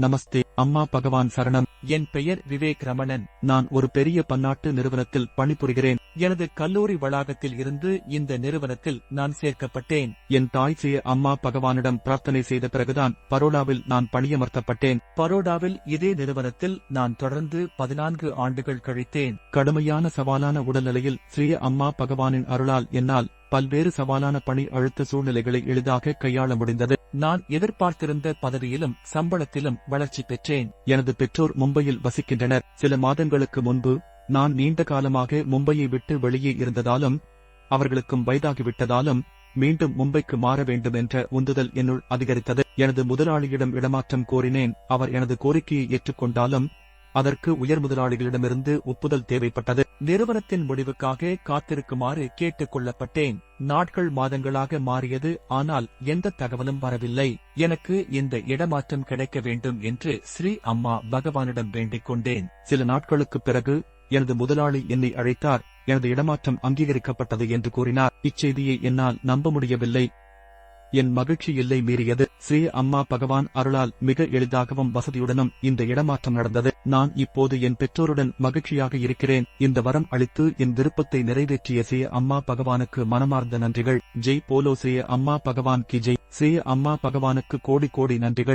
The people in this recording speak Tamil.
நமஸ்தே அம்மா பகவான் சரணம். என் பெயர் விவேக் ரமணன். நான் ஒரு பெரிய பன்னாட்டு நிறுவனத்தில் பணிபுரிகிறேன். எனது கல்லூரி வளாகத்தில் இருந்து இந்த நிறுவனத்தில் நான் சேர்க்கப்பட்டேன். என் தாய் செய்ய அம்மா பகவானிடம் பிரார்த்தனை செய்த பிறகுதான் பரோடாவில் நான் பணியமர்த்தப்பட்டேன். பரோடாவில் இதே நிறுவனத்தில் நான் தொடர்ந்து பதினான்கு ஆண்டுகள் கழித்தேன். கடுமையான சவாலான உடல்நிலையில் ஸ்ரீய அம்மா பகவானின் அருளால் என்னால் பல்வேறு சவாலான பணி அழுத்த சூழ்நிலைகளை எளிதாக கையாள முடிந்தது. நான் எதிர்பார்த்திருந்த பதவியிலும் சம்பளத்திலும் வளர்ச்சி பெற்றேன். எனது பெற்றோர் மும்பையில் வசிக்கின்றனர். சில மாதங்களுக்கு முன்பு நான் நீண்ட காலமாக மும்பையை விட்டு வெளியே இருந்ததாலும் அவர்களுக்கும் வயதாகிவிட்டதாலும் மீண்டும் மும்பைக்கு மாற வேண்டும் என்ற உந்துதல் என்னுள் அதிகரித்தது. எனது முதலாளியிடம் இடமாற்றம் கோரினேன். அவர் எனது கோரிக்கையை ஏற்றுக்கொண்டாலும் அதற்கு உயர் முதலாளிகளிடமிருந்து ஒப்புதல் தேவைப்பட்டது. நிறுவனத்தின் முடிவுக்காக காத்திருக்குமாறு கேட்டுக் கொள்ளப்பட்டேன் நாட்கள் மாதங்களாக மாறியது ஆனால் எந்த தகவலும் வரவில்லை. எனக்கு இந்த இடமாற்றம் கிடைக்க வேண்டும் என்று ஸ்ரீ அம்மா பகவானிடம் வேண்டிக் கொண்டேன். சில நாட்களுக்குப் பிறகு எனது முதலாளி என்னை அழைத்தார். எனது இடமாற்றம் அங்கீகரிக்கப்பட்டது என்று கூறினார். இச்செய்தியை என்னால் நம்ப முடியவில்லை. என் மகிழ்ச்சி எல்லை மீறியது. ஸ்ரீ அம்மா பகவான் அருளால் மிக எளிதாகவும் வசதியுடனும் இந்த இடமாற்றம் நடந்தது. நான் இப்போது என் பெற்றோருடன் மகிழ்ச்சியாக இருக்கிறேன். இந்த வரம் அளித்து என் விருப்பத்தை நிறைவேற்றிய ஸ்ரீ அம்மா பகவானுக்கு மனமார்ந்த நன்றிகள். ஜெய் போலோ ஸ்ரீ அம்மா பகவான் கி ஜெய். ஸ்ரீ அம்மா பகவானுக்கு கோடி கோடி நன்றிகள்.